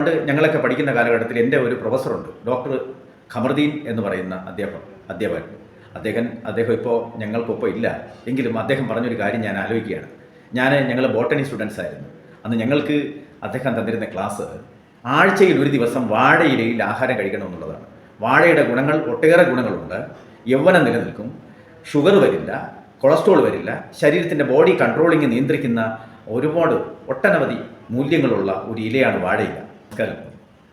ഞങ്ങളൊക്കെ പഠിക്കുന്ന കാലഘട്ടത്തിൽ എന്റെ ഒരു പ്രൊഫസറുണ്ട് ഡോക്ടർ ഖമർദീൻ എന്ന് പറയുന്ന അധ്യാപകൻ അധ്യാപകൻ. അദ്ദേഹം അദ്ദേഹം ഇപ്പോൾ ഞങ്ങൾക്കൊപ്പം ഇല്ല. എങ്കിലും അദ്ദേഹം പറഞ്ഞൊരു കാര്യം ഞാൻ ആലോചിക്കുകയാണ്. ഞാൻ ഞങ്ങൾ ബോട്ടണി സ്റ്റുഡൻസ് ആയിരുന്നു. അന്ന് ഞങ്ങൾക്ക് അദ്ദേഹം തന്നിരുന്ന ക്ലാസ് ആഴ്ചയിൽ ഒരു ദിവസം വാഴയിലയിൽ ആഹാരം കഴിക്കണമെന്നുള്ളതാണ്. വാഴയുടെ ഗുണങ്ങൾ ഒട്ടേറെ ഗുണങ്ങളുണ്ട്. യൗവനം നിലനിൽക്കും. ഷുഗർ വരില്ല കൊളസ്ട്രോൾ വരില്ല. ശരീരത്തിന്റെ ബോഡി കൺട്രോളിങ് നിയന്ത്രിക്കുന്ന ഒരുപാട് ഒട്ടനവധി മൂല്യങ്ങളുള്ള ഒരു ഇലയാണ് വാഴയില. നമസ്കാരം.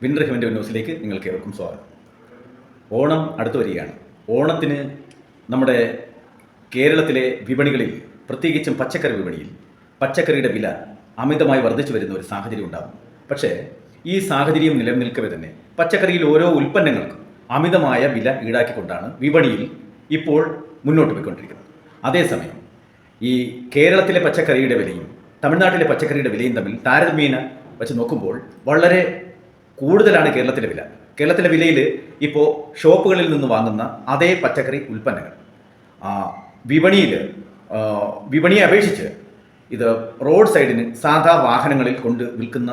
വിൻഡർ ഹെവന്റെ ന്യൂസിലേക്ക് നിങ്ങൾക്ക് ഏവർക്കും സ്വാഗതം. ഓണം അടുത്തു വരികയാണ്. ഓണത്തിന് നമ്മുടെ കേരളത്തിലെ വിപണികളിൽ പ്രത്യേകിച്ചും പച്ചക്കറി വിപണിയിൽ പച്ചക്കറിയുടെ വില അമിതമായി വർദ്ധിച്ചു വരുന്ന ഒരു സാഹചര്യം ഉണ്ടാകും. പക്ഷേ ഈ സാഹചര്യം നിലനിൽക്കവേ തന്നെ പച്ചക്കറിയിൽ ഓരോ ഉൽപ്പന്നങ്ങൾക്കും അമിതമായ വില ഈടാക്കിക്കൊണ്ടാണ് വിപണിയിൽ ഇപ്പോൾ മുന്നോട്ട് പോയിക്കൊണ്ടിരിക്കുന്നത്. അതേസമയം ഈ കേരളത്തിലെ പച്ചക്കറിയുടെ വിലയും തമിഴ്നാട്ടിലെ പച്ചക്കറിയുടെ വിലയും തമ്മിൽ താരതമ്യേന വെച്ച് നോക്കുമ്പോൾ വളരെ കൂടുതലാണ് കേരളത്തിലെ വില. കേരളത്തിലെ വിലയിൽ ഇപ്പോൾ ഷോപ്പുകളിൽ നിന്ന് വാങ്ങുന്ന അതേ പച്ചക്കറി ഉൽപ്പന്നങ്ങൾ. വിപണിയിൽ വിപണിയെ അപേക്ഷിച്ച് ഇത് റോഡ് സൈഡിന് സാധാ വാഹനങ്ങളിൽ കൊണ്ട് വിൽക്കുന്ന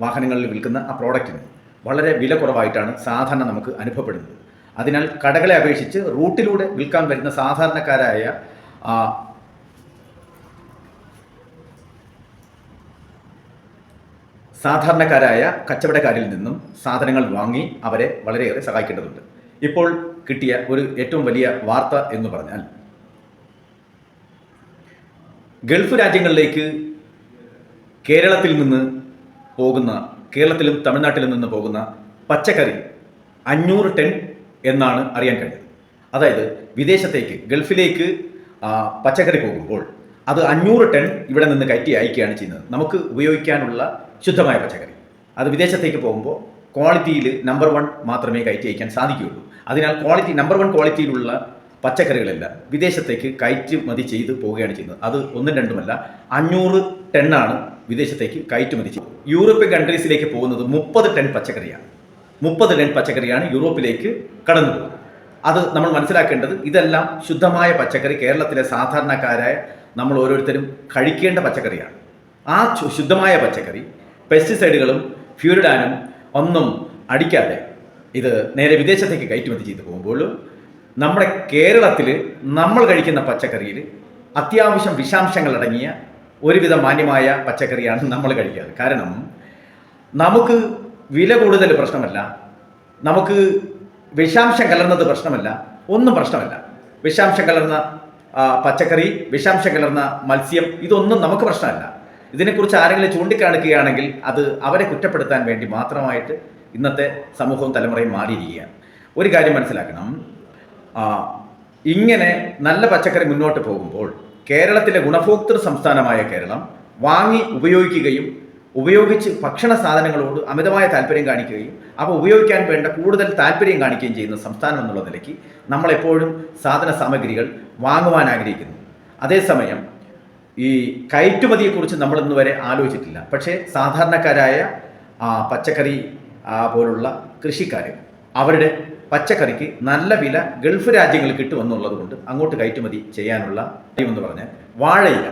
വാഹനങ്ങളിൽ വിൽക്കുന്ന ആ പ്രോഡക്റ്റിന് വളരെ വില കുറവായിട്ടാണ് സാധാരണ നമുക്ക് അനുഭവപ്പെടുന്നത്. അതിനാൽ കടകളെ അപേക്ഷിച്ച് റൂട്ടിലൂടെ വിൽക്കാൻ വരുന്ന സാധാരണക്കാരായ സാധാരണക്കാരായ കച്ചവടക്കാരിൽ നിന്നും സാധനങ്ങൾ വാങ്ങി അവരെ വളരെയേറെ സഹായിക്കേണ്ടതുണ്ട്. ഇപ്പോൾ കിട്ടിയ ഒരു ഏറ്റവും വലിയ വാർത്ത എന്ന് പറഞ്ഞാൽ ഗൾഫ് രാജ്യങ്ങളിലേക്ക് കേരളത്തിൽ നിന്ന് പോകുന്ന കേരളത്തിലും തമിഴ്നാട്ടിലും നിന്ന് പോകുന്ന പച്ചക്കറി അഞ്ഞൂറ് ടൺ എന്നാണ് അറിയാൻ കഴിഞ്ഞത്. അതായത് വിദേശത്തേക്ക് ഗൾഫിലേക്ക് പച്ചക്കറി പോകുമ്പോൾ അത് അഞ്ഞൂറ് ടൺ ഇവിടെ നിന്ന് കയറ്റി അയക്കുകയാണ് ചെയ്യുന്നത്. നമുക്ക് ഉപയോഗിക്കാനുള്ള ശുദ്ധമായ പച്ചക്കറി. അത് വിദേശത്തേക്ക് പോകുമ്പോൾ ക്വാളിറ്റിയിൽ നമ്പർ വൺ മാത്രമേ കയറ്റി അയക്കാൻ സാധിക്കുകയുള്ളൂ. അതിനാൽ ക്വാളിറ്റി നമ്പർ വൺ ക്വാളിറ്റിയിലുള്ള പച്ചക്കറികളെല്ലാം വിദേശത്തേക്ക് കയറ്റുമതി ചെയ്ത് പോവുകയാണ് ചെയ്യുന്നത്. അത് ഒന്നും രണ്ടുമല്ല അഞ്ഞൂറ് ടണ്ണാണ് വിദേശത്തേക്ക് കയറ്റുമതി ചെയ്യുന്നത് യൂറോപ്യൻ കൺട്രീസിലേക്ക് പോകുന്നത് മുപ്പത് ടൺ പച്ചക്കറിയാണ്. മുപ്പത് ടൺ പച്ചക്കറിയാണ് യൂറോപ്പിലേക്ക് കടന്നു പോകുന്നത് അത് നമ്മൾ മനസ്സിലാക്കേണ്ടത് ഇതെല്ലാം ശുദ്ധമായ പച്ചക്കറി കേരളത്തിലെ സാധാരണക്കാരായ നമ്മൾ ഓരോരുത്തരും കഴിക്കേണ്ട പച്ചക്കറിയാണ്. ആ ശുദ്ധമായ പച്ചക്കറി പെസ്റ്റിസൈഡുകളും ഫ്യൂരിഡാനും ഒന്നും അടിക്കാതെ ഇത് നേരെ വിദേശത്തേക്ക് കയറ്റുമതി ചെയ്തു പോകുമ്പോഴും നമ്മുടെ കേരളത്തിൽ നമ്മൾ കഴിക്കുന്ന പച്ചക്കറിയിൽ അത്യാവശ്യം വിഷാംശങ്ങൾ അടങ്ങിയ ഒരുവിധ മാന്യമായ പച്ചക്കറിയാണ് നമ്മൾ കഴിക്കാറ്. കാരണം നമുക്ക് വില കൂടുതൽ പ്രശ്നമല്ല നമുക്ക് വിഷാംശം കലർന്നത് പ്രശ്നമല്ല ഒന്നും പ്രശ്നമല്ല. വിഷാംശം കലർന്ന പച്ചക്കറി വിഷാംശം കലർന്ന മത്സ്യം ഇതൊന്നും നമുക്ക് പ്രശ്നമല്ല. ഇതിനെക്കുറിച്ച് ആരെങ്കിലും ചൂണ്ടിക്കാണിക്കുകയാണെങ്കിൽ അത് അവരെ കുറ്റപ്പെടുത്താൻ വേണ്ടി മാത്രമായിട്ട് ഇന്നത്തെ സമൂഹവും തലമുറയും മാറിയിരിക്കുകയാണ്. ഒരു കാര്യം മനസ്സിലാക്കണം. ഇങ്ങനെ നല്ല പച്ചക്കറി മുന്നോട്ട് പോകുമ്പോൾ കേരളത്തിലെ ഗുണഭോക്തൃ സംസ്ഥാനമായ കേരളം വാങ്ങി ഉപയോഗിക്കുകയും ഉപയോഗിച്ച് ഭക്ഷണ സാധനങ്ങളോട് അമിതമായ താല്പര്യം കാണിക്കുകയും അപ്പോൾ ഉപയോഗിക്കാൻ വേണ്ട കൂടുതൽ താല്പര്യം കാണിക്കുകയും ചെയ്യുന്ന സംസ്ഥാനം എന്നുള്ള നിലയ്ക്ക് നമ്മളെപ്പോഴും സാധന സാമഗ്രികൾ വാങ്ങുവാൻ ആഗ്രഹിക്കുന്നു. അതേസമയം ഈ കയറ്റുമതിയെക്കുറിച്ച് നമ്മൾ ഇന്ന് വരെ ആലോചിച്ചിട്ടില്ല. പക്ഷേ സാധാരണക്കാരായ പച്ചക്കറി പോലുള്ള കൃഷിക്കാർ അവരുടെ പച്ചക്കറിക്ക് നല്ല വില ഗൾഫ് രാജ്യങ്ങളിൽ കിട്ടുമെന്നുള്ളത് കൊണ്ട് അങ്ങോട്ട് കയറ്റുമതി ചെയ്യാനുള്ള എന്ന് പറഞ്ഞാൽ വാഴയില.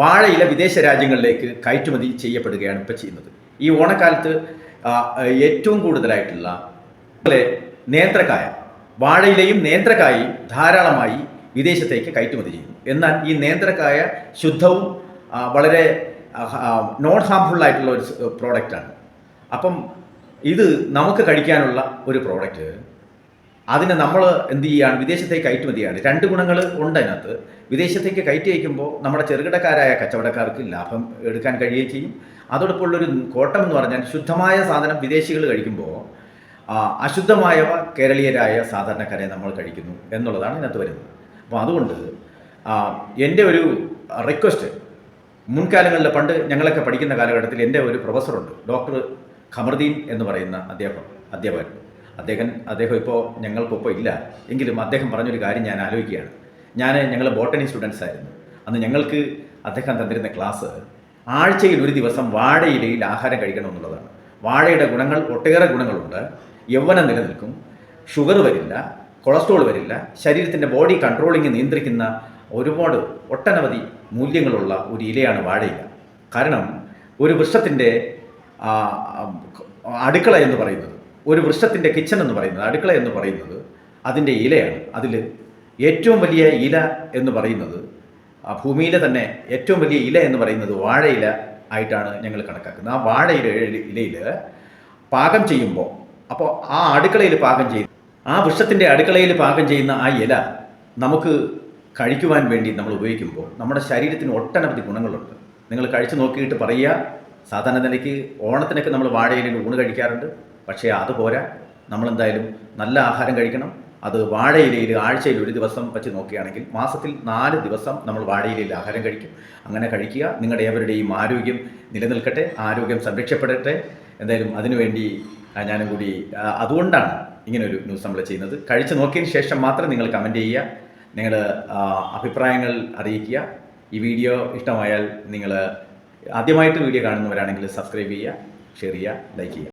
വാഴയില വിദേശ രാജ്യങ്ങളിലേക്ക് കയറ്റുമതി ചെയ്യപ്പെടുകയാണ് ഇപ്പോൾ ചെയ്യുന്നത്. ഈ ഓണക്കാലത്ത് ഏറ്റവും കൂടുതലായിട്ടുള്ള നേന്ത്രക്കായ വാഴയിലയും നേന്ത്രക്കായയും ധാരാളമായി വിദേശത്തേക്ക് കയറ്റുമതി ചെയ്യുന്നു. എന്നാൽ ഈ നേന്ത്രക്കായ ശുദ്ധവും വളരെ നോൺ ഹാംഫുൾ ആയിട്ടുള്ള ഒരു പ്രോഡക്റ്റാണ് അപ്പം ഇത് നമുക്ക് കഴിക്കാനുള്ള ഒരു പ്രോഡക്റ്റ് അതിനെ നമ്മൾ എന്ത് ചെയ്യുകയാണ് വിദേശത്തേക്ക് കയറ്റുമതിയാണ് രണ്ട് ഗുണങ്ങൾ ഉണ്ട് അതിനകത്ത്. വിദേശത്തേക്ക് കയറ്റി അയക്കുമ്പോൾ നമ്മുടെ ചെറുകിടക്കാരായ കച്ചവടക്കാർക്ക് ലാഭം എടുക്കാൻ കഴിയുകയും ചെയ്യും. അതോടൊപ്പമുള്ളൊരു കോട്ടം എന്ന് പറഞ്ഞാൽ ശുദ്ധമായ സാധനം വിദേശികൾ കഴിക്കുമ്പോൾ അശുദ്ധമായവ കേരളീയരായ സാധാരണക്കാരെ നമ്മൾ കഴിക്കുന്നു എന്നുള്ളതാണ് ഇതിനകത്ത് വരുന്നത്. അപ്പോൾ അതുകൊണ്ട് എന്റെ ഒരു റിക്വസ്റ്റ് മുൻകാലങ്ങളിൽ പണ്ട് ഞങ്ങളൊക്കെ പഠിക്കുന്ന കാലഘട്ടത്തിൽ എന്റെ ഒരു പ്രൊഫസറുണ്ട് ഡോക്ടർ ഖമർദീൻ എന്ന് പറയുന്ന അധ്യാപകൻ അധ്യാപകൻ. അദ്ദേഹം അദ്ദേഹം ഇപ്പോൾ ഞങ്ങൾക്കൊപ്പം ഇല്ല. എങ്കിലും അദ്ദേഹം പറഞ്ഞൊരു കാര്യം ഞാൻ ആലോചിക്കുകയാണ്. ഞാൻ ഞങ്ങൾ ബോട്ടണി സ്റ്റുഡൻസ് ആയിരുന്നു. അന്ന് ഞങ്ങൾക്ക് അദ്ദേഹം തന്നിരുന്ന ക്ലാസ് ആഴ്ചയിൽ ഒരു ദിവസം വാഴയിലയിൽ ആഹാരം കഴിക്കണമെന്നുള്ളതാണ് വാഴയുടെ ഗുണങ്ങൾ ഒട്ടേറെ ഗുണങ്ങളുണ്ട്. യൗവനം നിലനിൽക്കും. ഷുഗർ വരില്ല. കൊളസ്ട്രോൾ വരില്ല. ശരീരത്തിന്റെ ബോഡി കൺട്രോളിങ് നിയന്ത്രിക്കുന്ന ഒരുപാട് ഒട്ടനവധി മൂല്യങ്ങളുള്ള ഒരു ഇലയാണ് വാഴയില. കാരണം ഒരു വൃക്ഷത്തിന്റെ അടുക്കള എന്ന് പറയുന്നത് ഒരു വൃക്ഷത്തിന്റെ കിച്ചൺ എന്ന് പറയുന്നത് അടുക്കള എന്ന് പറയുന്നത് അതിന്റെ ഇലയാണ്. അതിൽ ഏറ്റവും വലിയ ഇല എന്ന് പറയുന്നത് ആ ഭൂമിയിലെ തന്നെ ഏറ്റവും വലിയ ഇല എന്ന് പറയുന്നത് വാഴയില ആയിട്ടാണ് ഞങ്ങൾ കണക്കാക്കുന്നത്. ആ വാഴയില ഇലയിൽ പാകം ചെയ്യുമ്പോൾ അപ്പോൾ ആ അടുക്കളയിൽ പാകം ചെയ്യും ആ വൃക്ഷത്തിന്റെ അടുക്കളയിൽ പാകം ചെയ്യുന്ന ആ ഇല നമുക്ക് കഴിക്കുവാൻ വേണ്ടി നമ്മൾ ഉപയോഗിക്കുമ്പോൾ നമ്മുടെ ശരീരത്തിന് ഒട്ടനവധി ഗുണങ്ങളുണ്ട്. നിങ്ങൾ കഴിച്ചു നോക്കിയിട്ട് പറയുക സാധാരണ നിലയ്ക്ക് ഓണത്തിനൊക്കെ നമ്മൾ വാഴയിലയിൽ ഊണ് കഴിക്കാറുണ്ട്. പക്ഷേ അതുപോരാ നമ്മളെന്തായാലും നല്ല ആഹാരം കഴിക്കണം. അത് വാഴയിലയിൽ ആഴ്ചയിൽ ഒരു ദിവസം വെച്ച് നോക്കുകയാണെങ്കിൽ മാസത്തിൽ നാല് ദിവസം നമ്മൾ വാഴയിലയിൽ ആഹാരം കഴിക്കും. അങ്ങനെ കഴിക്കുക. നിങ്ങളുടെ ഏവരുടെയും ആരോഗ്യം നിലനിൽക്കട്ടെ. ആരോഗ്യം സംരക്ഷപ്പെടട്ടെ. എന്തായാലും അതിനുവേണ്ടി ഞാനും കൂടി അതുകൊണ്ടാണ് ഇങ്ങനൊരു ന്യൂസ് നമ്മൾ ചെയ്യുന്നത്. കഴിച്ചു നോക്കിയതിന് ശേഷം മാത്രം നിങ്ങൾ കമന്റ് ചെയ്യുക. നിങ്ങൾ അഭിപ്രായങ്ങൾ അറിയിക്കുക. ഈ വീഡിയോ ഇഷ്ടമായാൽ നിങ്ങൾ ആദ്യമായിട്ട് വീഡിയോ കാണുന്നവരാണെങ്കിൽ സബ്സ്ക്രൈബ് ചെയ്യുക ഷെയർ ചെയ്യുക ലൈക്ക് ചെയ്യുക.